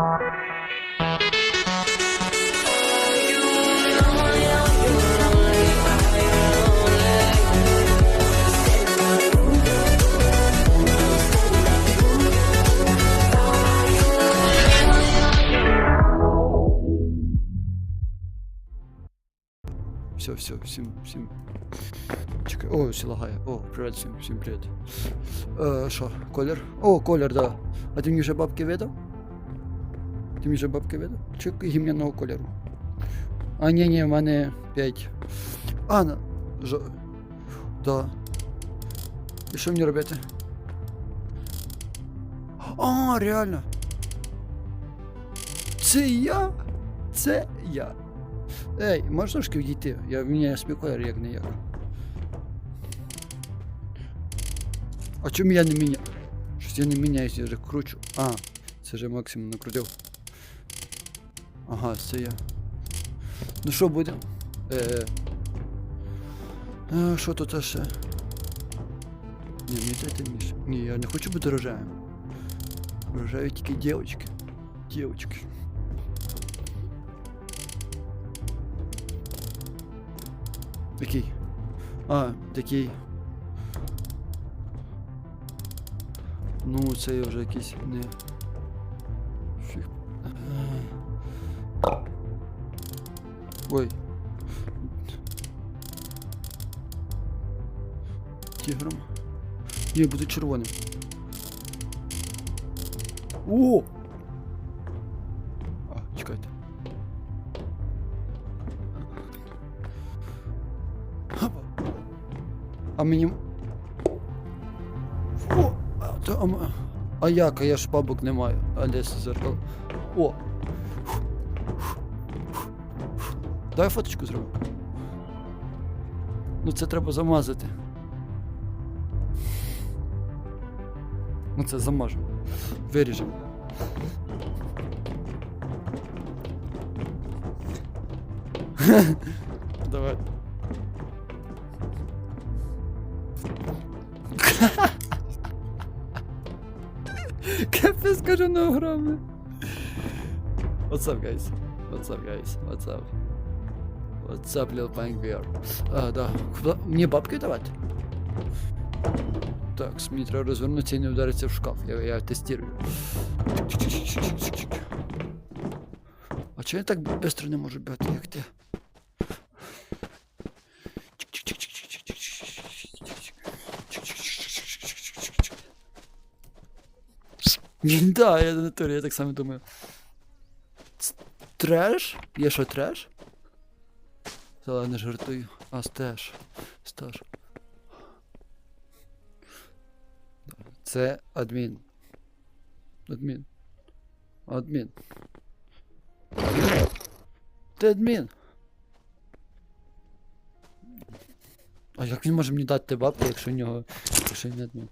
Все, все, всім, всім. Чекай. О, все лагає. О, привіт всім, всім привіт. Е, що, колір? О, колір, да. А ти мені вже бабки видав? Ти мені вже бабки видав? Чи гімняного кольору? А, ні, ні, в мене 5. А, на. Жо... Да. І що мені робити? А, реально. Це я? Це я. Ей, можеш трошки відійти? Я міняю свій колір як не як. А чому я не міняю? Щось я не міняюсь, я вже кручу. А, це вже максимум накрутив. Ага, це я. Ну що буде? Е. е, Що тут ще? Ні, мені дайте ніж. Ні, я не хочу бути рожаєм. Рожають тільки дівчатки. Дівчатки. Який? А, такий. Ну, це я вже якийсь не. Ой. Тігром. Ні, буду червоним. О! А, чекайте. А мені. О! А, як? А я ж бабок не маю. А де це зеркало? О! Дай фоточку зроблю. Ну це треба замазати. Ну це замажемо. Виріжемо. Давай. Капець кажу на огромне. What's up, guys? What's up, guys? What's up? What's up, little punk bear? А, да. Куда? Мені бабки давати? Так, мені треба розвернутися і не вдаритися в шкаф. Я, я тестирую. А чого я так швидко не можу бігати, як ти? Да, я на натурі, я так само думаю. Ц- Треш? Є що треш? Та ладно, жартую. А, стеж. Стаж. Це адмін. Адмін. Адмін. Ти адмін. А як він може мені дати бабки, якщо в нього. якщо не адмін?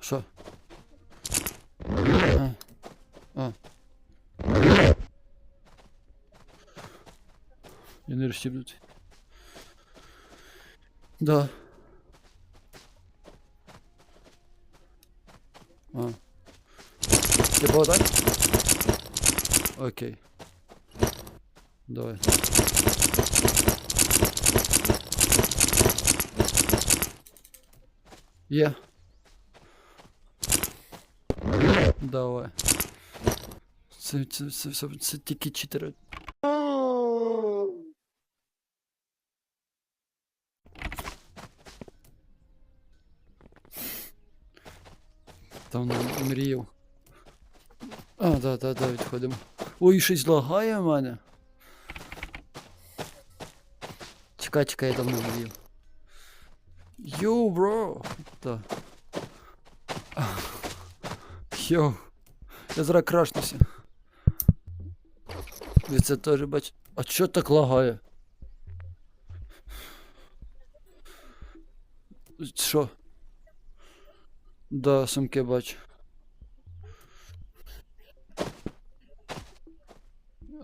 Що? А. А. Я не розстібнутий. Да. А. Ти подай? Окей. Давай. Є. Давай. Це, це, це, це, це тільки чотири. А, да, да, да, відходимо. Ой, щось лагає в мене. Чекай, чекай, я давно мріяв. Йоу, бро! Да. Йоу. Я зараз крашнуся. Ви це теж бач. А чо так лагає? Що? Да, сумки бачу.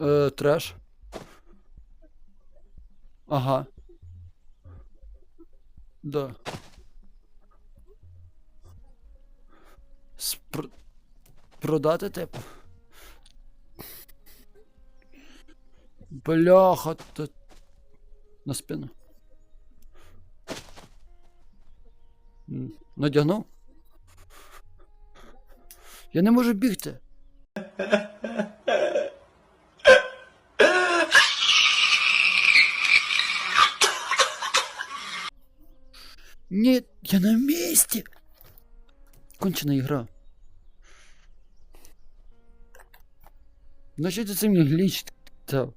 Е, треш. Ага. Да. Спр... Продати, типу. Бляха, то... На спину. Надягнув? Я не можу бігти. Ні, я на місці. Кончена ігра. Ну що ти це мені гліч дав?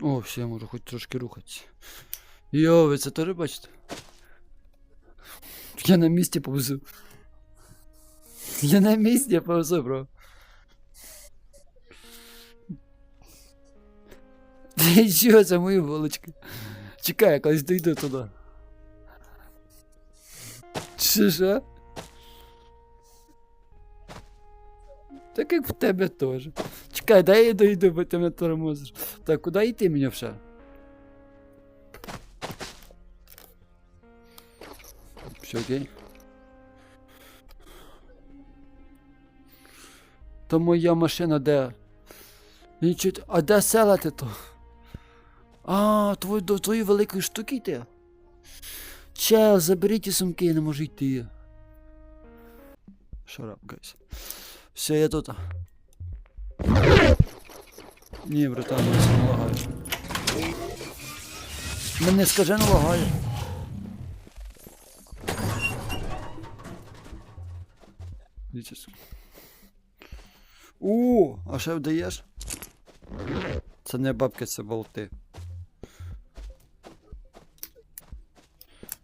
О, все, я можу хоч трошки рухатися. Йо, ви це теж бачите? Я на місці повзу. Я на місці повзу, бро. Що, це мої вулички? Чекай, я колись дійду туди. Чи що? Так як в тебе теж. Чекай, дай я дойду, бо ти мене тормозиш. Так, куди йти мені вже? Все окей. То моя машина де? Нічого. А де села ти то? А, твої, до твоєї великої штуки йти? Чел, заберіть ті сумки, я не можу йти. Guys. Все, я тут. Ні, братан, я не лагаю. Мене скажено лагає. О, а ще вдаєш? Це не бабки, це болти.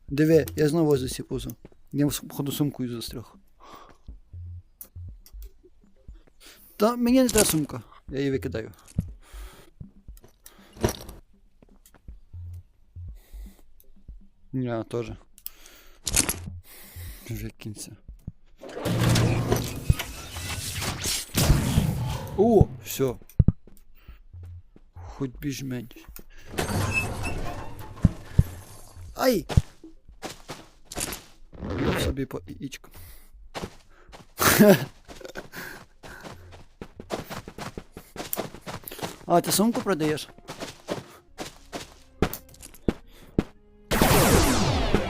Диви, я знову засіпузу. Я в сум- походу сумкою застряг. Та мені не та сумка. Я її викидаю. Ня, теж. Вже кінця. О, все. Хоть більш-менш. Ай! Собі по яєчку. А, ти сумку продаєш?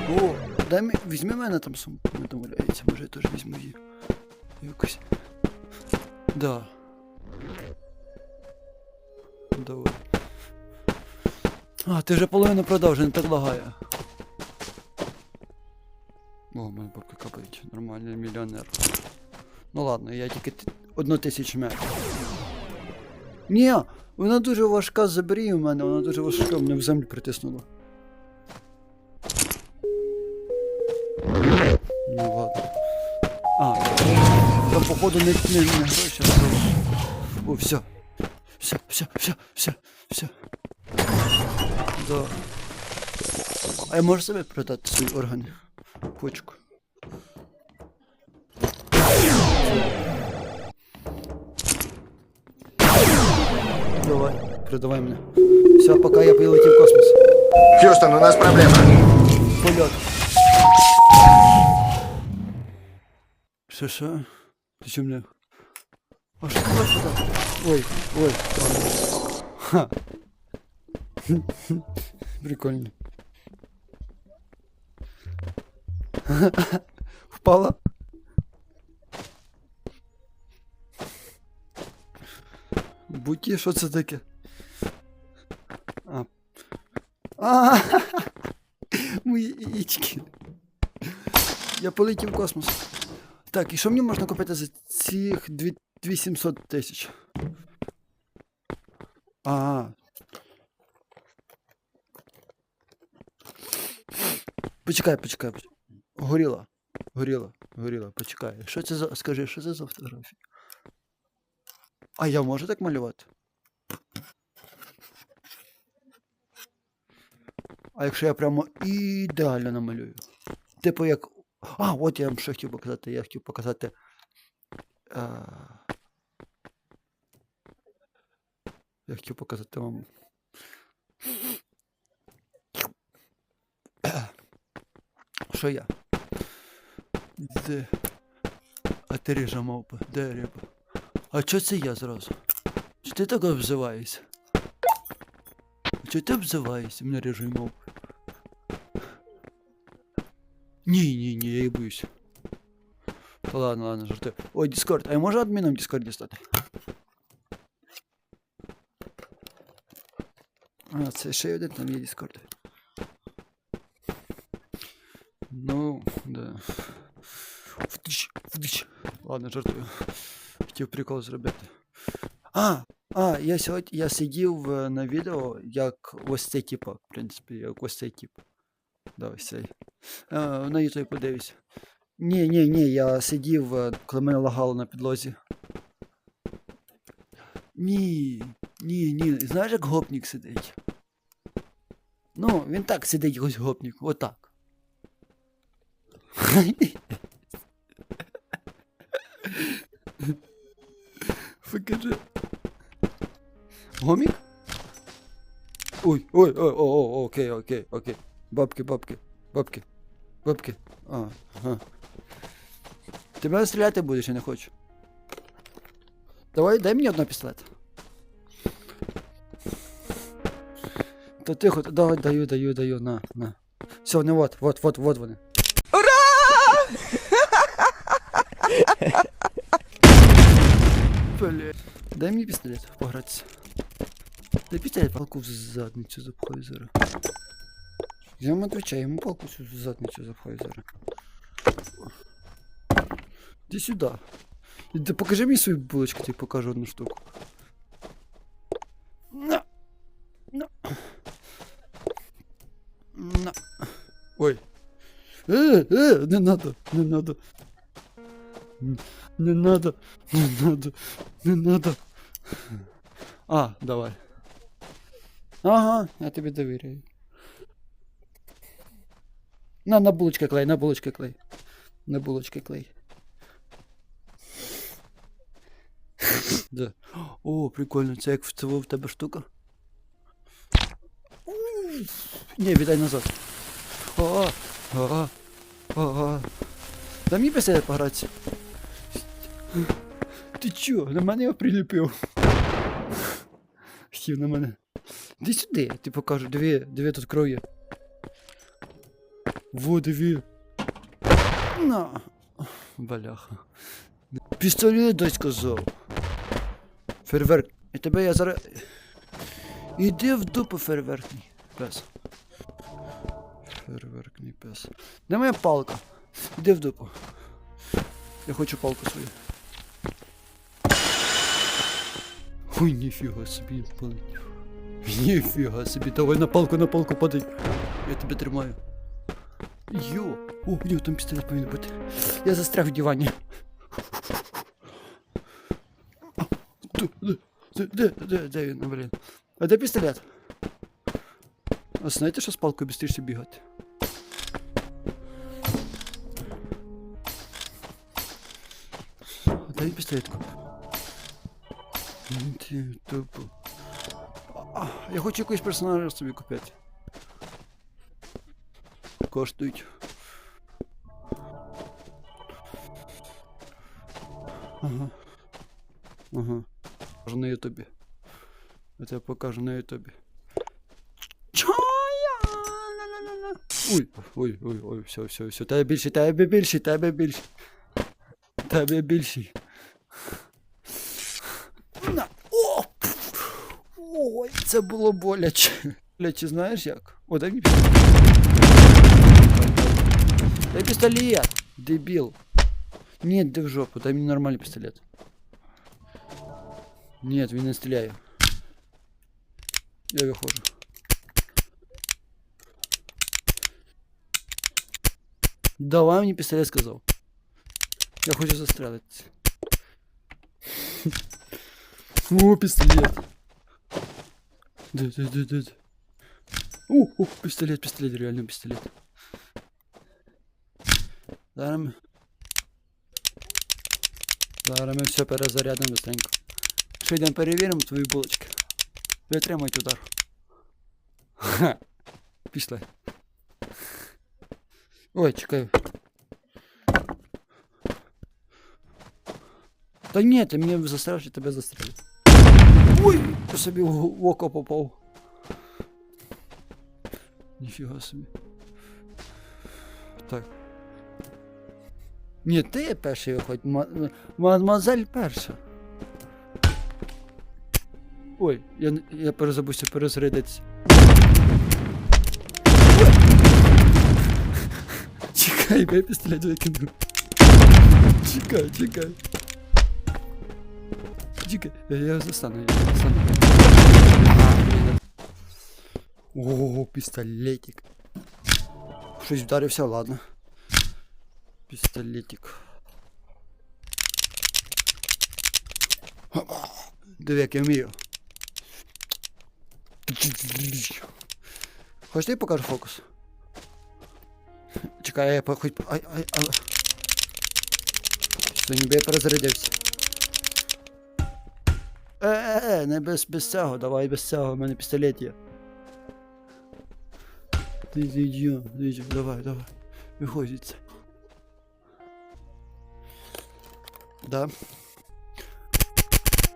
О, дай мені, візьми мене там сумку, не домовляється, може я теж візьму її. Якось. Да. Давай. А, ти вже половину продав, вже не так лагає. О, мене поки капають. Нормальний мільйонер. Ну ладно, я тільки одну тисячу м'як. Ні, вона дуже важка, забери у мене, вона дуже важка, мене в землю притиснула. Ну ладно. А, то походу не, не, не гроші, а гроші. О, все. Все, все, все, все, все. Да. А я можу себе продати свої органи? Почку. Давай, продавай мене. Все, пока я полетів в космос. Хьюстон, у нас проблема. Польот. Що, що? Ти чому мене? А що це сюди? Ой, ой. Ха. Прикольно. Впала? Буті, що це таке? А. А, мої яєчки. Я полетів в космос. Так, і що мені можна купити за цих 2700 тисяч? А. Почекай, почекай, почекай. Горіла. Горіла, горіла, почекай. Що це за. Скажи, що це за фотографія? А я можу так малювати? А якщо я прямо ідеально намалюю? Типу як. А, от я вам що хотів показати. Я хотів показати. А... Я хотів показати вам. що я? Де? А ти ріжа мовпа, де? А чо це я зразу? Чи ти так обзиваєшся? Чи ти обзиваєшся мене ріжою мовпи? Ні, ні, ні, я її ладно, ладно, жартую. Ой, Дискорд, а я можу адміном Дискорді стати? А, це ще один там є Дискорд. Ну, да. Втич, втич. Ладно, жартую. Хотів прикол зробити. А! А, я сьогодні я сидів е, на відео, як ось цей типа, в принципі, як ось цей тип. Да, ось цей. Е, на ютубі подивись. Ні, ні, ні, я сидів, е, коли мене лагало на підлозі. Ні, ні, ні. Знаєш, як гопнік сидить? Ну, він так сидить, ось гопнік, отак. Покажи. Гомік? Ой, ой, ой, о, о, окей, окей, окей. Бабки, бабки, бабки, бабки. А, ага. Тебе стріляти будеш, я не хочу. Давай, дай мені одного пістолет. Та тихо, давай, даю, даю, даю, на, на. Все, не вот, вот, вот, вот вони. Ура! Бля. Дай мені пістолет, погратися. Дай пістолет, палку в задницю запхаю зараз. Я вам отвечаю, ему палку всю в задницю запхаю зараз. Иди сюда. Иди, покажи мне свою булочку, тебе покажу одну штуку. На. На. На. Ой. Э, э, не надо, не надо. Не надо, не надо, не надо. А, давай. Ага, я тебе доверяю. На, на булочка клей, на булочка клей. На булочка клей. Да. О, прикольно, це як в це в тебе штука. Ні, віддай назад. Ага, ага, ага. Дай мені писати погратися. Ти чо? На мене його приліпив. Хотів на мене. Іди сюди, тобі покажу. Дві, дві тут крові. Во, дві. На. Баляха. Пістолет дай сказав. Фейерверк. І тебе я зараз. Іди в дупу фейерверкний пес. Фейерверкний пес. Де моя палка? Іди в дупу. Я хочу палку свою. Ой, ніфіга собі палить. Ніфіга собі, давай на палку, на палку падай. Я тебе тримаю. Йо! О, йо, там пістолет повинен бути. Я застряг в де- Де, де, де, де він, А, де пістолет? А знаєте, що з палкою бістріше бігати? Дай він пістолетку. Тупо. А, Я хочу якийсь персонажа собі купити. Коштують. Ага. Ага. Покажу на ютубі. Я покажу на ютубі. Ой, ой, ой, ой, все, все, все. Тебе більше, тебе більше, тебе більше. Тебе більше. це було боляче. Боляче, знаєш як? О, дай мені пістолет. Дай пістолет, дебіл. Ні, де в жопу, дай мені нормальний пістолет. Нет, він не стріляє. Я виходжу. Давай мені пістолет сказав. Я хочу застрелитися. О, пістолет. Де, де, де, де, де. О, о, пістолет, пістолет, реально пістолет. Зараз ми... Зараз ми все перезарядимо быстренько. Що йдемо перевіримо твої булочки. Витримайте удар. Ха. Пішли. Ой, чекай. Та ні, ти мені застрелиш і тебе застрелю. Ой, я собі в око попав. Ніфіга собі. Так. Ні, ти перший виходь, ма- мадемуазель перша. Ой, я, я перезабувся. Ой! Чекай, я пістолет викину. Чекай, чекай. тихо. Я застану, я застану. О, пистолетик. Шесть ударов, все, ладно. Пистолетик. Две я умею. Хочешь, я покажу фокус? Чекай, я хоть... Ай, ай, ай. Что-нибудь разрядился. Е, е, е, не без, без цього, давай без цього, в мене пістолет є. Ти йди, давай, давай. Виходь. Да.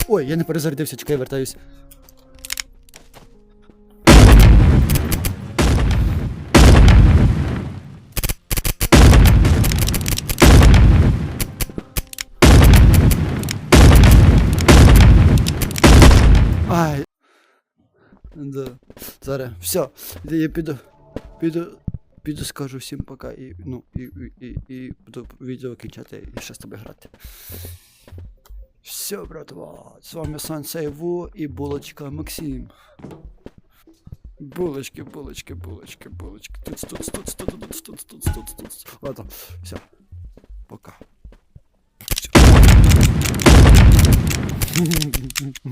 Ой, я не перезарядився, чекай, вертаюсь. Да. Зараз. Все. Я піду. Піду. Піду скажу всім пока і. Ну, і, і, і, і буду відео кінчати і ще з тобою грати. Все, братва. З вами Сансей Ву і булочка Максим. Булочки, булочки, булочки, булочки. Тут, тут, тут, тут, тут, тут, тут, тут, тут. Ладно, все. Пока.